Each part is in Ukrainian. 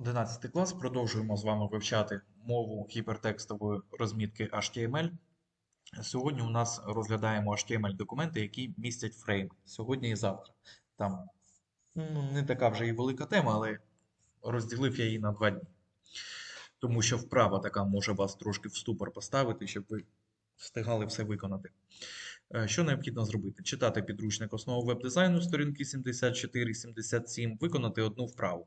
11 клас. Продовжуємо з вами вивчати мову гіпертекстової розмітки HTML. Сьогодні у нас розглядаємо HTML-документи, які містять фрейми. Сьогодні і завтра. Там ну, не така вже і велика тема, але розділив я її на два дні. Тому що вправа така може вас трошки в ступор поставити, щоб ви встигали все виконати. Е, Що необхідно зробити? Читати підручник основи веб-дизайну, сторінки 74-77, виконати одну вправу.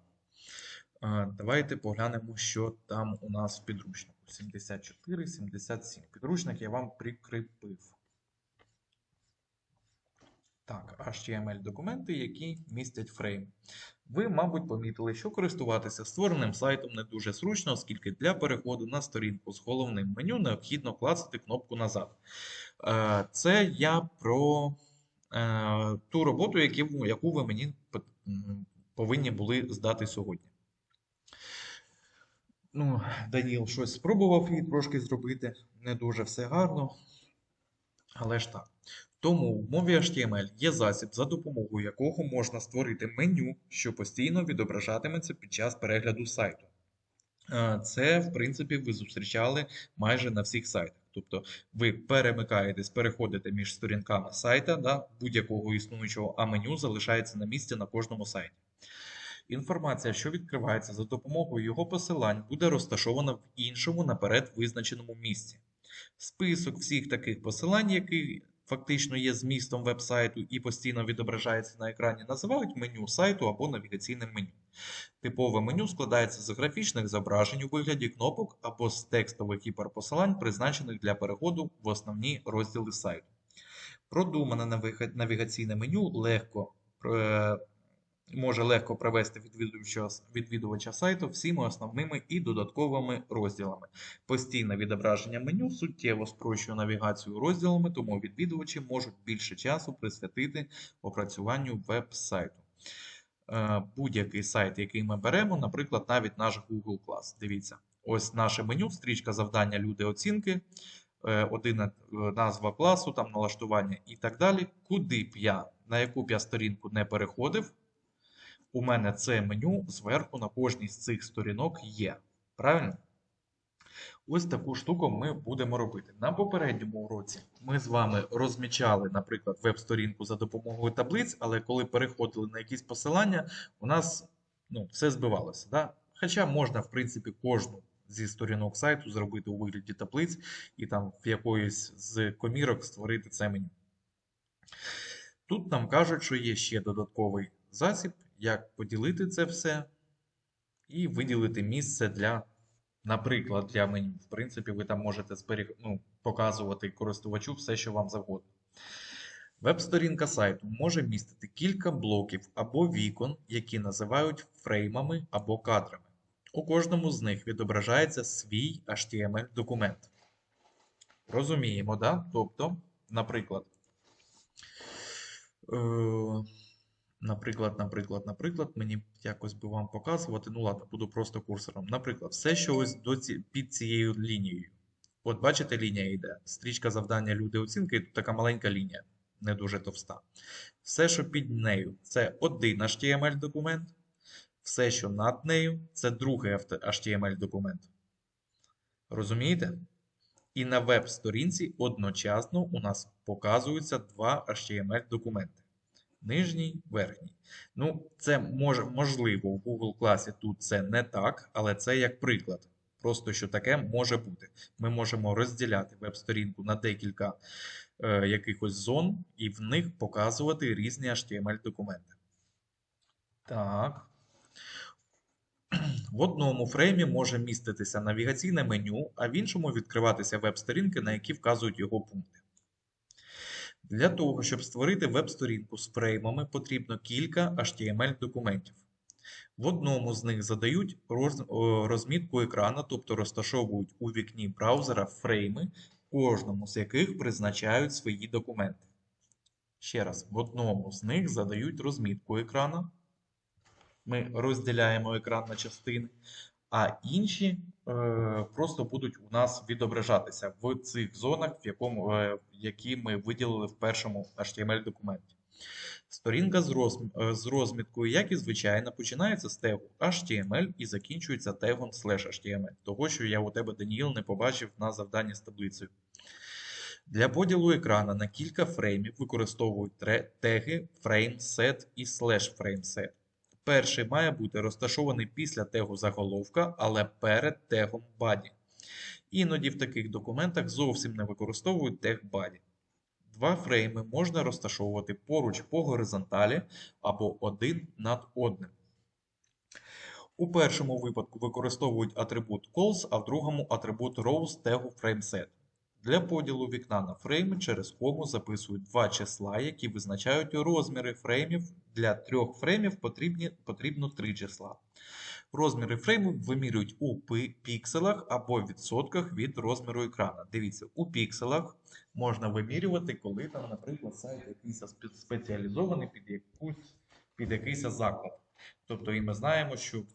Давайте поглянемо, що там у нас в підручнику. 74, 77. Підручник я вам прикріпив. Так, HTML-документи, які містять фрейм. Ви, мабуть, помітили, що користуватися створеним сайтом не дуже зручно, оскільки для переходу на сторінку з головним меню необхідно клацати кнопку назад. Е, Це я про е, ту роботу, яку ви мені повинні були здати сьогодні. Ну, Даніл щось спробував її трошки зробити, не дуже все гарно, але ж так. Тому в мові HTML є засіб, за допомогою якого можна створити меню, що постійно відображатиметься під час перегляду сайту. Е, Це, в принципі, ви зустрічали майже на всіх сайтах. Тобто ви перемикаєтесь, переходите між сторінками сайта, да, будь-якого існуючого, а меню залишається на місці на кожному сайті. Інформація, що відкривається за допомогою його посилань, буде розташована в іншому наперед визначеному місці. Список всіх таких посилань, який фактично є змістом веб-сайту і постійно відображається на екрані, називають меню сайту або навігаційним меню. Типове меню складається з графічних зображень у вигляді кнопок або з текстових гіперпосилань, призначених для переходу в основні розділи сайту. Продумане навігаційне меню легко е, може легко привести відвідувача, відвідувача сайту всіма основними і додатковими розділами. Постійне відображення меню суттєво спрощує навігацію розділами, тому відвідувачі можуть більше часу присвятити опрацюванню веб-сайту. Е, Будь-який сайт, який ми беремо, наприклад, навіть наш Google Class. Дивіться, ось наше меню, стрічка завдання, люди оцінки, е, один е, назва класу, там налаштування і так далі. Куди б я, на яку б я сторінку не переходив, у мене це меню зверху на кожній з цих сторінок є. Правильно? Ось таку штуку ми будемо робити. На попередньому уроці ми з вами розмічали, наприклад, веб-сторінку за допомогою таблиць, але коли переходили на якісь посилання, у нас ну, все збивалося. Да? Хоча можна, в принципі, кожну зі сторінок сайту зробити у вигляді таблиць і там в якоїсь з комірок створити це меню. Тут нам кажуть, що є ще додатковий засіб, як поділити це все і виділити місце для, наприклад, для меню. В принципі, ви там можете зберіг... ну, показувати користувачу все, що вам завгодно. Веб-сторінка сайту може містити кілька блоків або вікон, які називають фреймами або кадрами. У кожному з них відображається свій HTML-документ. Розуміємо, да? Тобто, наприклад, е, Наприклад, наприклад, наприклад, мені якось би вам показувати. Ну ладно, буду просто курсором. Наприклад, все, що ось до ці, під цією лінією. От бачите, лінія йде. Стрічка завдання люди оцінки, і тут така маленька лінія, не дуже товста. Все, що під нею, це один HTML-документ. Все, що над нею, це другий HTML-документ. Розумієте? І на веб-сторінці одночасно у нас показуються два HTML-документи. Нижній, верхній. Ну, це може, можливо, в Google класі тут це не так, але це як приклад. Просто що таке може бути. Ми можемо розділяти веб-сторінку на декілька е, якихось зон і в них показувати різні HTML-документи. Так. В одному фреймі може міститися навігаційне меню, а в іншому відкриватися веб-сторінки, на які вказують його пункти. Для того, щоб створити веб-сторінку з фреймами, потрібно кілька HTML-документів. В одному з них задають розмітку екрана, тобто розташовують у вікні браузера фрейми, кожному з яких призначають свої документи. Ще раз, в одному з них задають розмітку екрана. Ми розділяємо екран на частини, а інші просто будуть у нас відображатися в цих зонах, в якому, е, які ми виділили в першому HTML-документі. Сторінка з, розм- е, з розміткою, як і звичайно, починається з тегу HTML і закінчується тегом slash HTML, того, що я у тебе, Даніїл, не побачив на завданні з таблицею. Для поділу екрана на кілька фреймів використовують теги FrameSet і slash FrameSet. Перший має бути розташований після тегу заголовка, але перед тегом body. Іноді в таких документах зовсім не використовують тег body. Два фрейми можна розташовувати поруч по горизонталі або один над одним. У першому випадку використовують атрибут calls, а в другому атрибут rows тегу FrameSet. Для поділу вікна на фрейми через кому записують два числа, які визначають розміри фреймів. Для трьох фреймів потрібні, потрібно три числа. Розміри фреймів вимірюють у пікселах або відсотках від розміру екрана. Дивіться, у пікселах можна вимірювати, коли там, наприклад, сайт якийсь спеціалізований під якусь під якийсь заклад. Тобто, і ми знаємо, що в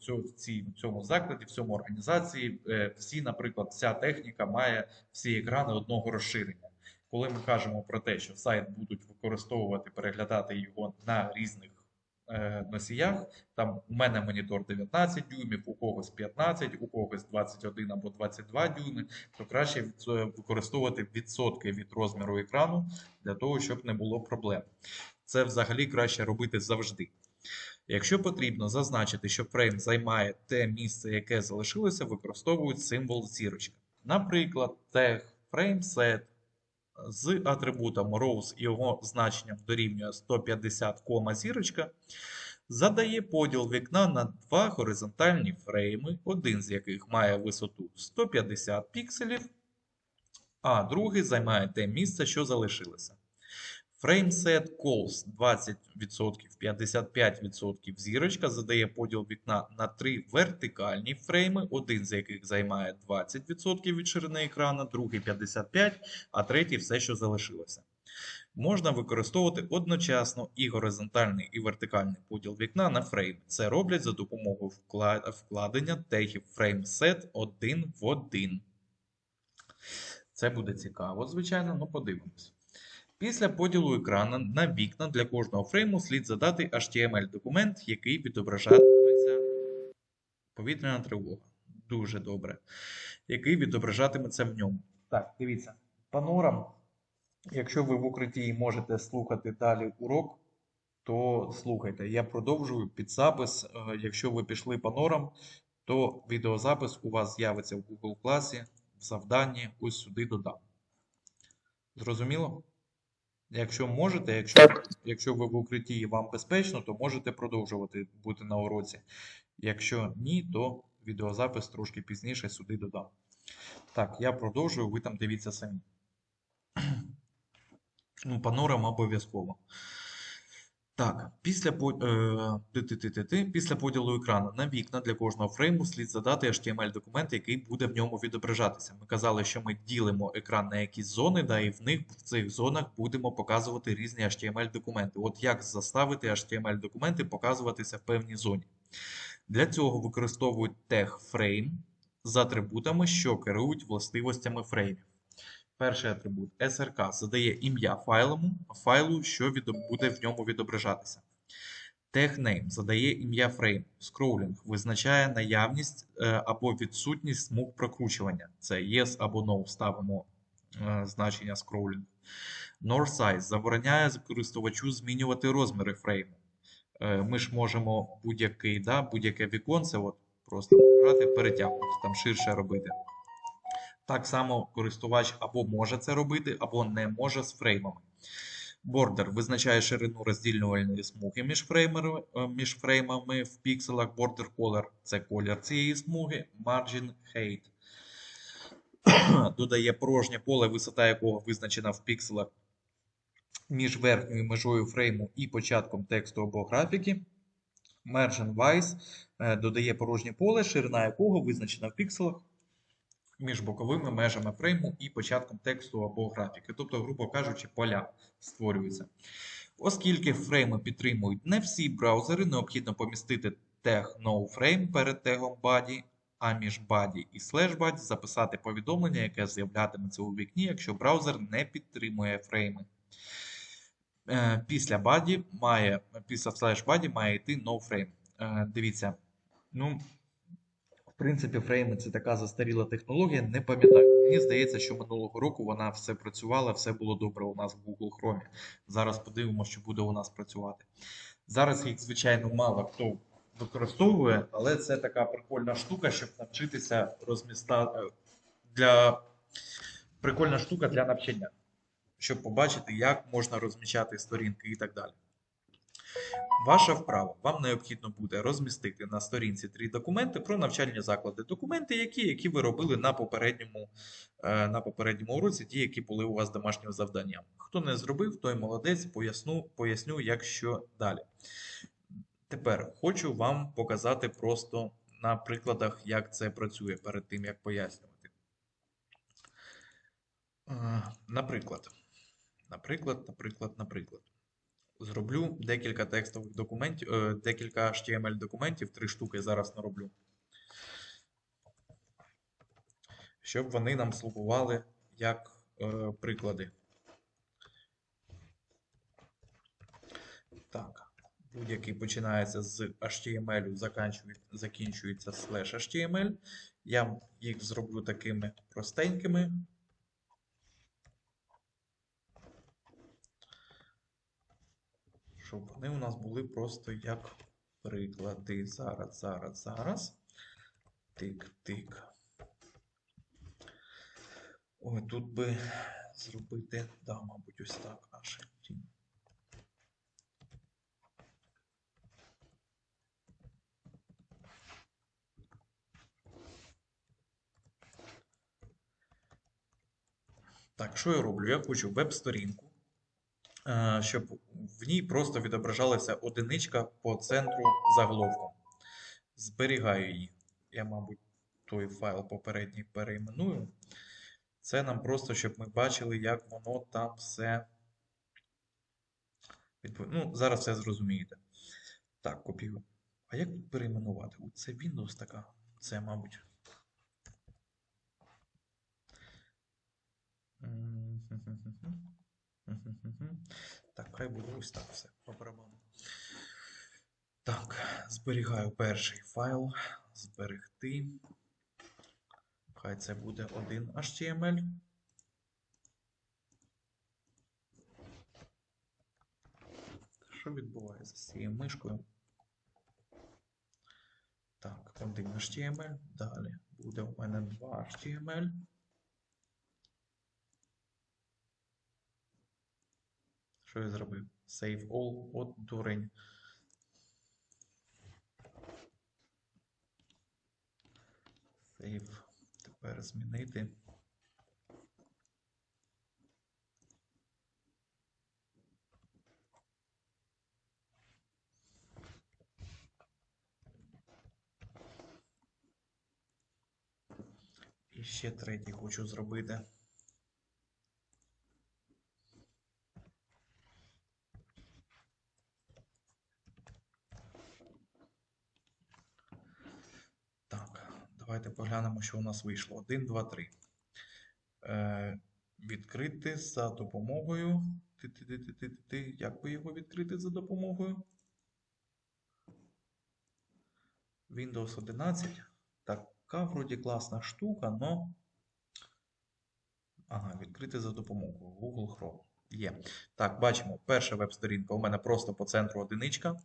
цьому, закладі, в цьому організації е, всі, наприклад, вся техніка має всі екрани одного розширення. Коли ми кажемо про те, що сайт будуть використовувати, переглядати його на різних е, носіях, там у мене монітор 19 дюймів, у когось 15, у когось 21 або 22 дюйми, то краще е, використовувати відсотки від розміру екрану для того, щоб не було проблем. Це взагалі краще робити завжди. Якщо потрібно зазначити, що фрейм займає те місце, яке залишилося, використовують символ зірочка. Наприклад, тег FrameSet з атрибутом rows і його значенням дорівнює 150, зірочка задає поділ вікна на два горизонтальні фрейми, один з яких має висоту 150 пікселів, а другий займає те місце, що залишилося. FrameSet calls 20%, 55% зірочка задає поділ вікна на три вертикальні фрейми, один з яких займає 20% від ширини екрана, другий 55%, а третій все, що залишилося. Можна використовувати одночасно і горизонтальний, і вертикальний поділ вікна на фрейм. Це роблять за допомогою вкладення тегів FrameSet один в один. Це буде цікаво, звичайно, ну подивимось. Після поділу екрана на вікна для кожного фрейму слід задати HTML-документ, який відображатиметься повітряна тривога. Дуже добре. Який відображатиметься в ньому. Так, дивіться. Панорам, якщо ви в укритті можете слухати далі урок, то слухайте. Я продовжую під запис. Е, Якщо ви пішли панорам, то відеозапис у вас з'явиться в Google класі в завданні ось сюди додам. Зрозуміло? Якщо можете, якщо, якщо ви в укритті і вам безпечно, то можете продовжувати бути на уроці. Якщо ні, то відеозапис трошки пізніше сюди додам. Так, я продовжую, ви там дивіться самі. Ну, панорама обов'язково. Так, після, е, після поділу екрану на вікна для кожного фрейму слід задати HTML-документ, який буде в ньому відображатися. Ми казали, що ми ділимо екран на якісь зони, да, і в них в цих зонах будемо показувати різні HTML-документи. От як заставити HTML-документи показуватися в певній зоні. Для цього використовують тег frame з атрибутами, що керують властивостями фреймів. Перший атрибут SRK задає ім'я файлу, файлу, що буде в ньому відображатися. TagName задає ім'я фрейму. Scrolling визначає наявність е, або відсутність смуг прокручування. Це Yes або No ставимо е, значення scrolling. NorSize забороняє користувачу змінювати розміри фрейму. Е, Ми ж можемо будь-який, да, будь-яке віконце от, просто брати, перетягувати, там ширше робити. Так само користувач або може це робити, або не може з фреймами. Border визначає ширину роздільнювальної смуги між фреймами, е, між фреймами в пікселах. Border color – це колір цієї смуги. Margin height додає порожнє поле, висота якого визначена в пікселах між верхньою межою фрейму і початком тексту або графіки. Margin wise е, додає порожнє поле, ширина якого визначена в пікселах між боковими межами фрейму і початком тексту або графіки. Тобто, грубо кажучи, поля створюються. Оскільки фрейми підтримують не всі браузери, необхідно помістити тег noFrame перед тегом body, а між body і slash записати повідомлення, яке з'являтиметься у вікні, якщо браузер не підтримує фрейми. Е, Після body має, після slash має йти noFrame. Е, Дивіться, ну, принципі, фрейми це така застаріла технологія. Не пам'ятаю. Мені здається, що минулого року вона все працювала, все було добре у нас в Google Chrome. Зараз подивимося, що буде у нас працювати. Зараз їх, звичайно, мало хто використовує, але це така прикольна штука, щоб навчитися розмістати для прикольна штука для навчання, щоб побачити, як можна розміщати сторінки і так далі. Ваша вправа. Вам необхідно буде розмістити на сторінці три документи про навчальні заклади. Документи, які, які ви робили на попередньому, е, на попередньому уроці, ті, які були у вас домашнім завданням. Хто не зробив, той молодець, поясню, поясню, як що далі. Тепер хочу вам показати просто на прикладах, як це працює перед тим, як пояснювати. Е, Наприклад, наприклад, наприклад, наприклад. Зроблю декілька текстових документів, е, декілька HTML документів, три штуки зараз нароблю. Щоб вони нам слугували як е, приклади. Так, будь-який починається з HTML, закінчується slash HTML. Я їх зроблю такими простенькими. Щоб вони у нас були просто як приклади. Зараз, зараз, зараз. Тик-тик. Ой, тут би зробити, да, мабуть, ось так аж. Так, що я роблю? Я хочу веб-сторінку, щоб в ній просто відображалася одиничка по центру заголовку. Зберігаю її. Я, мабуть, той файл попередній перейменую. Це нам просто, щоб ми бачили, як воно там все. Ну, зараз все зрозумієте. Так, копію. А як тут перейменувати? О, Це Windows така. Це, мабуть. Так, хай буде ось так все по барабану. Так, зберігаю перший файл. Зберегти. Хай це буде один HTML. Що відбувається з цією мишкою? Так, один HTML. Далі буде у мене два HTML. Що я зробив? Save all от дурень. Save. Тепер змінити. І ще третій хочу зробити. Так, давайте що у нас вийшло. 1, 2, 3. Е, відкрити за допомогою. Ти-ти-ти-ти-ти-ти. Як би його відкрити за допомогою? Windows 11. Така вроді класна штука, но. Ага, відкрити за допомогою Google Chrome. Є. Так, бачимо, перша веб-сторінка у мене просто по центру одиничка.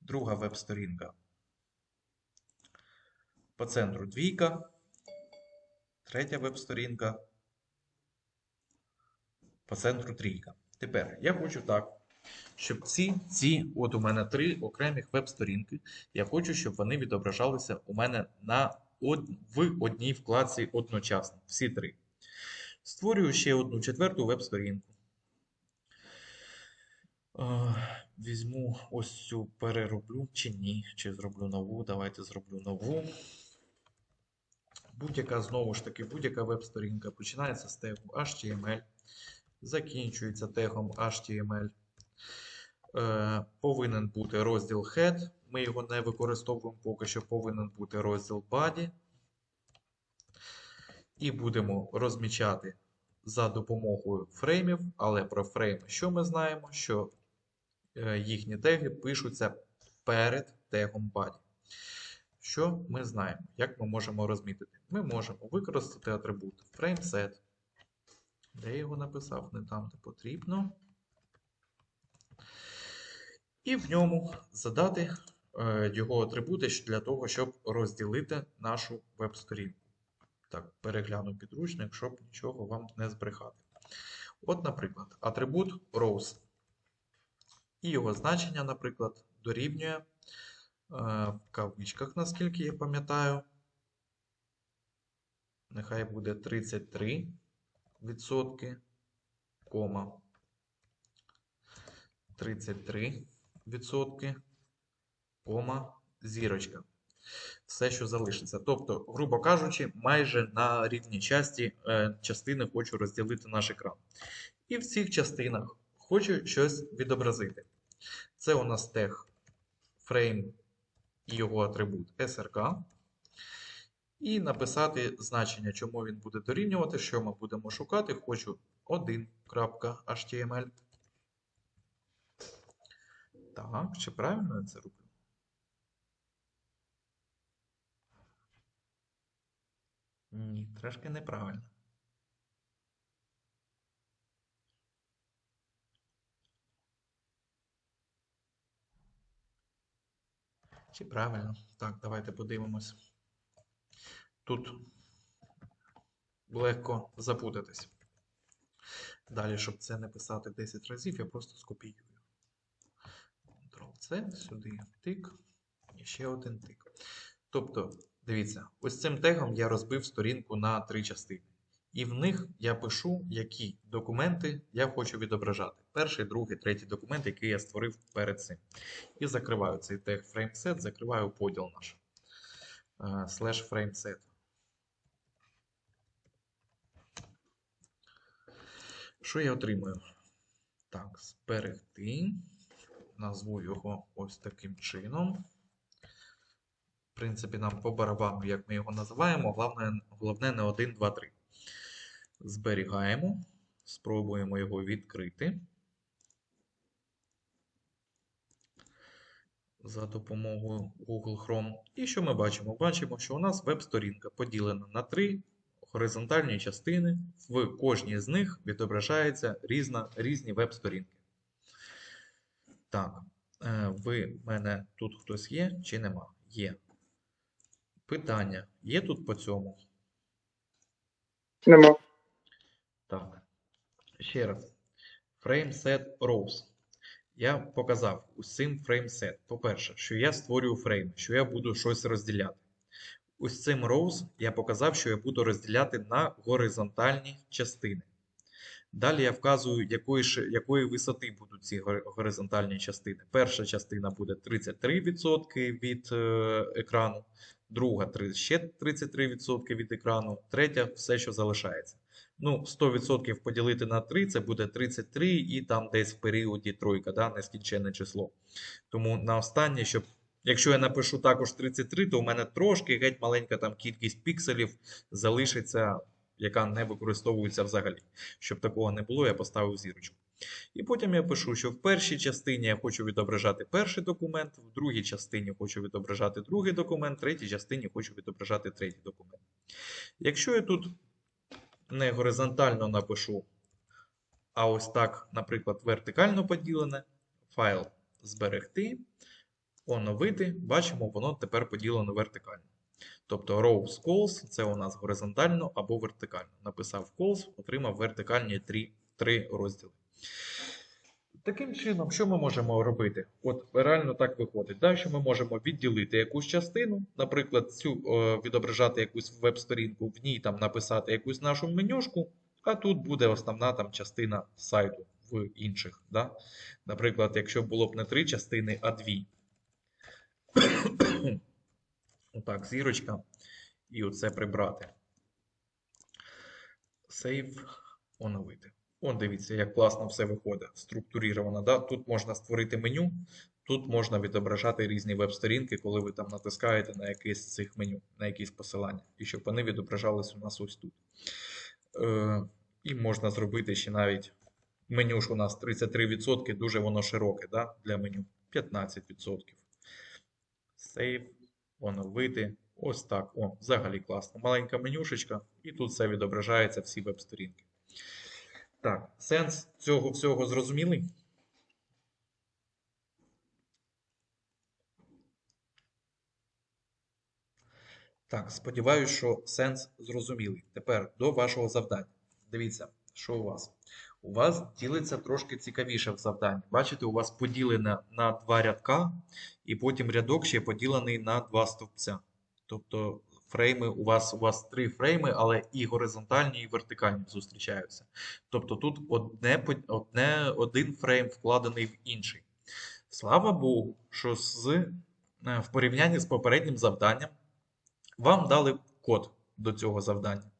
Друга веб-сторінка по центру двійка. Третя веб-сторінка. По центру трійка. Тепер я хочу так, щоб ці, ці, от у мене три окремих веб-сторінки. Я хочу, щоб вони відображалися у мене на, од, в одній вкладці одночасно. Всі три. Створюю ще одну четверту веб-сторінку. Е, Візьму ось цю перероблю чи ні, чи зроблю нову. Давайте зроблю нову. Будь-яка, знову ж таки, будь-яка веб-сторінка починається з тегу HTML, закінчується тегом HTML. Е, повинен бути розділ Head. Ми його не використовуємо поки що повинен бути розділ Body. І будемо розмічати за допомогою фреймів, але про фрейми що ми знаємо? Що е, їхні теги пишуться перед тегом body. Що ми знаємо? Як ми можемо розмітити? Ми можемо використати атрибут frameset. Де я його написав? Не там, де потрібно. І в ньому задати е, його атрибути для того, щоб розділити нашу веб-сторінку. Так, перегляну підручник, щоб нічого вам не збрехати. От, наприклад, атрибут rows. І його значення, наприклад, дорівнює в кавичках, наскільки я пам'ятаю. Нехай буде 33 відсотки, кома 33 відсотки, кома, зірочка. Все, що залишиться. Тобто, грубо кажучи, майже на рівній часті, е, частини хочу розділити наш екран. І в цих частинах хочу щось відобразити. Це у нас тег frame і його атрибут SRK. І написати значення, чому він буде дорівнювати, що ми будемо шукати. Хочу 1.html. Так, чи правильно я це роблю? Ні, трошки неправильно. Чи правильно? Так, давайте подивимось. Тут легко запутатись. Далі, щоб це не писати 10 разів, я просто скопіюю. Ctrl-C, сюди тик, і ще один тик. Тобто, дивіться, ось цим тегом я розбив сторінку на три частини. І в них я пишу, які документи я хочу відображати. Перший, другий, третій документ, який я створив перед цим. І закриваю цей тег frameset, закриваю поділ наш. е, Slash frameset. Що я отримую? Так, зберегти. Назву його ось таким чином. В принципі, нам по барабану, як ми його називаємо, головне, головне не 1, 2, 3. Зберігаємо. Спробуємо його відкрити. За допомогою Google Chrome. І що ми бачимо? Бачимо, що у нас веб-сторінка поділена на три горизонтальні частини. В кожній з них відображаються різна, різні веб-сторінки. Так, е, ви мене тут хтось є чи нема? Є. Питання є тут по цьому? Нема. Так. Ще раз. FrameSet Rows. Я показав усім FrameSet. По-перше, що я створюю фрейм, що я буду щось розділяти. Ось цим rows я показав, що я буду розділяти на горизонтальні частини. Далі я вказую, якої, якої висоти будуть ці горизонтальні частини. Перша частина буде 33% від е, екрану, друга ще 33% від екрану, третя все, що залишається. Ну, 100% поділити на 3 це буде 33 і там десь в періоді тройка, да, нескінченне число. Тому на останнє, щоб якщо я напишу також 33, то у мене трошки геть маленька там кількість пікселів залишиться, яка не використовується взагалі. Щоб такого не було, я поставив зірочку. І потім я пишу, що в першій частині я хочу відображати перший документ, в другій частині хочу відображати другий документ, в третій частині хочу відображати третій документ. Якщо я тут не горизонтально напишу, а ось так, наприклад, вертикально поділене, файл зберегти, оновити, бачимо, воно тепер поділено вертикально. Тобто rows calls це у нас горизонтально або вертикально. Написав calls, отримав вертикальні три, три розділи. Таким чином, що ми можемо робити? От реально так виходить. Да? Що ми можемо відділити якусь частину, наприклад, цю е, відображати якусь веб-сторінку, в ній там написати якусь нашу менюшку, а тут буде основна там частина сайту в інших. Да? Наприклад, якщо було б не три частини, а дві. Отак, зірочка. І оце прибрати. Сейв, оновити. От дивіться, як класно все виходить. Структуріровано. Да? Тут можна створити меню, тут можна відображати різні веб-сторінки, коли ви там натискаєте на якесь з цих меню, на якісь посилання. І щоб вони відображались у нас ось тут. Е, І можна зробити ще навіть меню ж у нас 33%, дуже воно широке, да? Для меню 15%. Сейв, оновити. Ось так. О, взагалі класно. Маленька менюшечка, і тут все відображається, всі веб-сторінки. Так, сенс цього всього зрозумілий? Так, сподіваюся, що сенс зрозумілий. Тепер до вашого завдання. Дивіться, що у вас. У вас ділиться трошки цікавіше в завданні. Бачите, у вас поділене на два рядка, і потім рядок ще поділений на два стовпця. Тобто фрейми у вас у вас три фрейми, але і горизонтальні, і вертикальні зустрічаються. Тобто тут одне, одне, один фрейм вкладений в інший. Слава Богу, що з, е, в порівнянні з попереднім завданням вам дали код до цього завдання.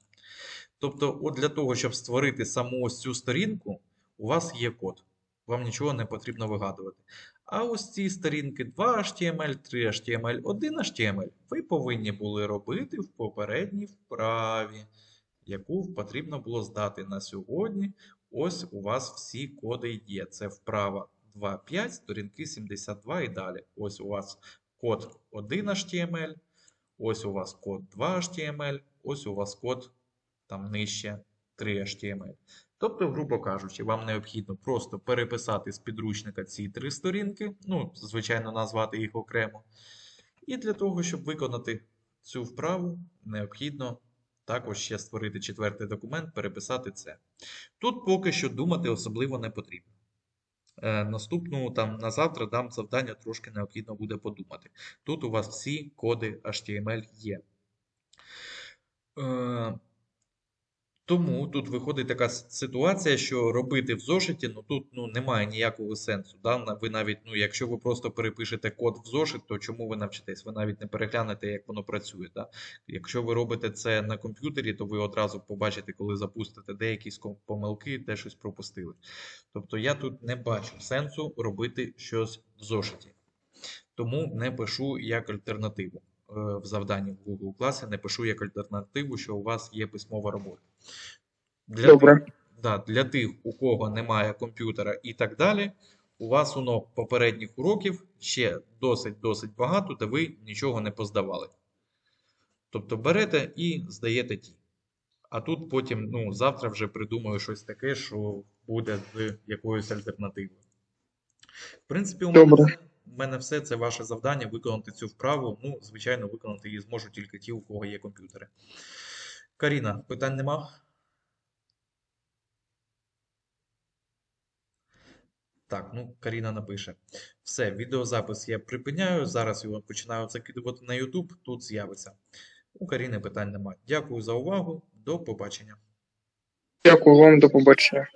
Тобто, от для того, щоб створити саму ось цю сторінку, у вас є код. Вам нічого не потрібно вигадувати. А ось ці сторінки 2 HTML, 3 HTML, 1 HTML ви повинні були робити в попередній вправі, яку потрібно було здати на сьогодні. Ось у вас всі коди є. Це вправа 2.5, сторінки 72 і далі. Ось у вас код 1 HTML, ось у вас код 2 HTML, ось у вас код там нижче 3 HTML. Тобто, грубо кажучи, вам необхідно просто переписати з підручника ці три сторінки, ну, звичайно, назвати їх окремо. І для того, щоб виконати цю вправу, необхідно також ще створити четвертий документ, переписати це. Тут поки що думати особливо не потрібно. Е, Наступну там на завтра дам завдання, трошки необхідно буде подумати. Тут у вас всі коди HTML є. Тому тут виходить така ситуація, що робити в зошиті, ну тут ну, немає ніякого сенсу. Да? Ви навіть, ну, якщо ви просто перепишете код в зошит, то чому ви навчитесь? Ви навіть не переглянете, як воно працює. Да? Якщо ви робите це на комп'ютері, то ви одразу побачите, коли запустите деякі помилки, де щось пропустили. Тобто я тут не бачу сенсу робити щось в зошиті. Тому не пишу як альтернативу. Е, В завданні в Google класі не пишу як альтернативу, що у вас є письмова робота. Для Добре. тих, да, для тих, у кого немає комп'ютера і так далі, у вас воно попередніх уроків ще досить-досить багато, де ви нічого не поздавали. Тобто берете і здаєте ті. А тут потім, ну, завтра вже придумаю щось таке, що буде з якоюсь альтернативою. В принципі, у мене, Добре. У мене все це ваше завдання виконати цю вправу. Ну, звичайно, виконати її зможуть тільки ті, у кого є комп'ютери. Каріна, питань нема? Так, ну, Каріна напише. Все, відеозапис я припиняю. Зараз його починаю закидувати на YouTube, тут з'явиться. У Каріни питань нема. Дякую за увагу. До побачення. Дякую вам, до побачення.